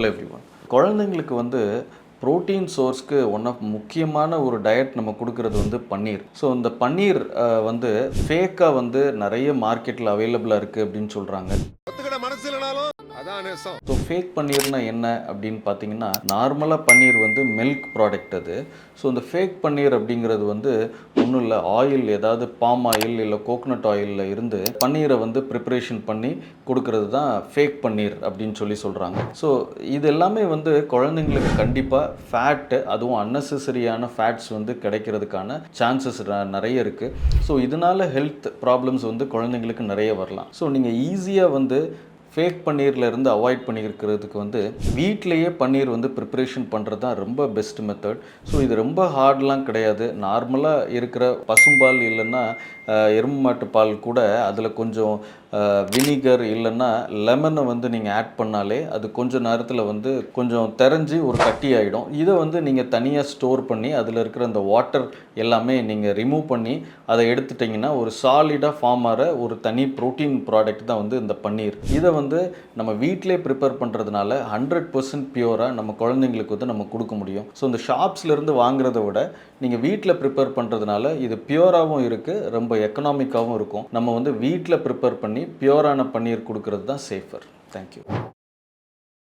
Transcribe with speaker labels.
Speaker 1: Hello every one குழந்தைங்களுக்கு வந்து protein சோர்ஸ்க்கு one of முக்கியமான ஒரு டயட் நம்ம கொடுக்கறது வந்து பன்னீர். ஸோ இந்த பன்னீர் வந்து ஃபேக்காக வந்து நிறைய மார்க்கெட்டில் அவைலபிளாக இருக்குது அப்படின்னு சொல்கிறாங்க
Speaker 2: அதான் நேசம்.
Speaker 1: ஸோ ஃபேக் பன்னீர்னா என்ன அப்படின்னு பார்த்தீங்கன்னா நார்மலாக பன்னீர் வந்து மில்க் ப்ராடக்ட் அது. ஸோ இந்த ஃபேக் பன்னீர் அப்படிங்கிறது வந்து ஒன்றும் இல்லை ஆயில் ஏதாவது பாம் ஆயில் இல்லை கோகனட் ஆயிலில் இருந்து பன்னீரை வந்து ப்ரிப்பரேஷன் பண்ணி கொடுக்கறது தான் ஃபேக் பன்னீர் அப்படின்னு சொல்லி சொல்கிறாங்க ஸோ இது எல்லாமே வந்து குழந்தைங்களுக்கு கண்டிப்பாக ஃபேட்டு அதுவும் அன்னெசரியான ஃபேட்ஸ் வந்து கிடைக்கிறதுக்கான சான்சஸ் நிறைய இருக்குது ஸோ இதனால ஹெல்த் ப்ராப்ளம்ஸ் வந்து குழந்தைங்களுக்கு நிறைய வரலாம். ஸோ நீங்கள் ஈஸியாக வந்து ஃபேக் பன்னீர்லேருந்து அவாய்ட் பண்ணியிருக்கிறதுக்கு வந்து வீட்டிலேயே பன்னீர் வந்து ப்ரிப்பரேஷன் பண்ணுறது தான் ரொம்ப பெஸ்ட் மெத்தட் ஸோ இது ரொம்ப ஹார்ட்லாம் கிடையாது. நார்மலாக இருக்கிற பசும்பால் இல்லைன்னா அஹ், மாட்டு பால் கூட அதில் கொஞ்சம் வினிகர் இல்லைன்னா லெமனை வந்து நீங்கள் ஆட் பண்ணாலே அது கொஞ்ச நேரத்தில் வந்து கொஞ்சம் தெரிஞ்சு ஒரு கட்டி ஆகிடும் இதை வந்து நீங்கள் தனியாக ஸ்டோர் பண்ணி அதில் இருக்கிற அந்த வாட்டர் எல்லாமே நீங்கள் ரிமூவ் பண்ணி அதை எடுத்துட்டிங்கன்னா ஒரு சாலிடாக ஃபார்ம் ஆகிற ஒரு தனி ப்ரோட்டீன் ப்ராடக்ட் தான் வந்து இந்த பன்னீர். இதை வந்து வந்து நம்ம வீட்டிலே ப்ரிப்பேர் பண்ணுறதுனால ஹண்ட்ரட் பர்சன்ட் பியூராக நம்ம குழந்தைங்களுக்கு வந்து நம்ம கொடுக்க முடியும். ஸோ இந்த ஷாப்ஸ்லேருந்து வாங்குறத விட நீங்கள் வீட்டில் ப்ரிப்பேர் பண்ணுறதுனால இது பியூராகவும் இருக்குது ரொம்ப எக்கனாமிக்காகவும் இருக்கும். நம்ம வந்து வீட்டில் ப்ரிப்பேர் பண்ணி பியூரான பன்னீர் கொடுக்கறது தான் சேஃபர் தேங்க்யூ